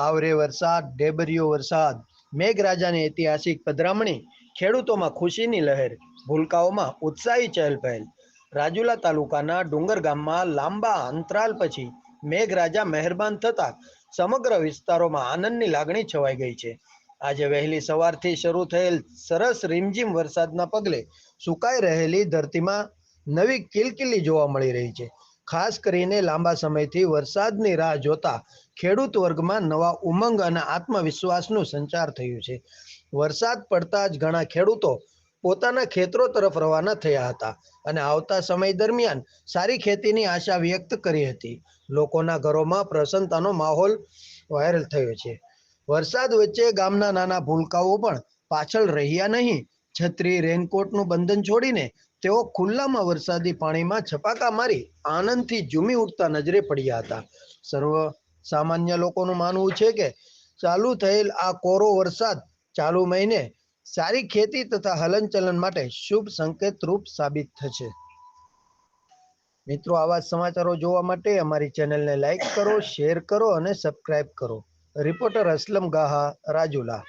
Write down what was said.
આવરે વરસાદ ઢેબરિયો વરસાદ, મેઘરાજાની ઐતિહાસિક પધરામણી, ખેડૂતોમાં ખુશીની લહેર, ભૂલકાઓમાં ઉત્સાહી ચહેલપહેલ રાજુલા તાલુકાના ડુંગર ગામમાં લાંબા અંતરાલ પછી મેઘરાજા મહેરબાન થતાં સમગ્ર વિસ્તારોમાં આનંદની લાગણી છવાઈ ગઈ છે. આજે વહેલી સવારથી શરૂ થયેલ સરસ રીમઝીમ વરસાદના પગલે સુકાઈ રહેલી ધરતીમાં નવી કિલકિલી જોવા મળી રહી છે. ખાસ કરીને લાંબા સમયથી વરસાદની રાહ જોતા ખેડૂત વર્ગમાં નવા ઉમંગ અને આત્મવિશ્વાસનું સંચાર થયું છે. વરસાદ પડતા જ ઘણા ખેડૂતો પોતાના ખેતરો તરફ રવાના થયા હતા અને આવતા સમય દરમિયાન સારી ખેતીની આશા વ્યક્ત કરી હતી. લોકોના ઘરોમાં પ્રસન્નતાનો માહોલ વાયરલ થયો છે. વરસાદ વચ્ચે ગામના નાના ભૂલકાઓ પણ પાછળ રહ્યા નહીં. છત્રી રેનકોટનું બંધન છોડીને તેઓ ખુલ્લામાં વરસાદી પાણીમાં છપાકા મારી આનંદથી ઝૂમી ઉઠતા નજરે પડ્યા હતા. સર્વ સામાન્ય લોકોનું માનવું છે કે ચાલુ થયેલ આ કોરો વરસાદ ચાલુ મહિને સારી ખેતી તથા હલનચલન માટે શુભ સંકેત રૂપ સાબિત થશે. મિત્રો, આવા સમાચારો જોવા માટે અમારી ચેનલને લાઈક કરો, શેર કરો અને સબસ્ક્રાઇબ કરો. રિપોર્ટર અસલમ ગાહા, રાજુલા.